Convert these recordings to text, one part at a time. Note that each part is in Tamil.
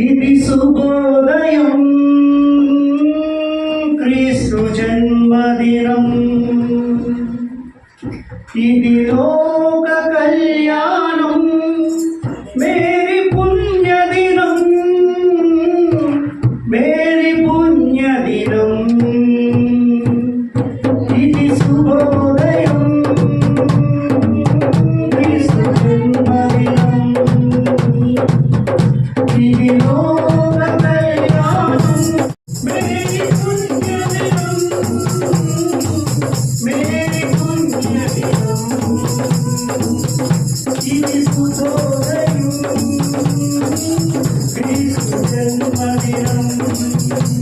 ఇది శుభోదయం క్రీస్తు జన్మదినం ఇది లోక కళ్యాణ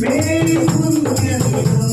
మేరీ పుణ్యం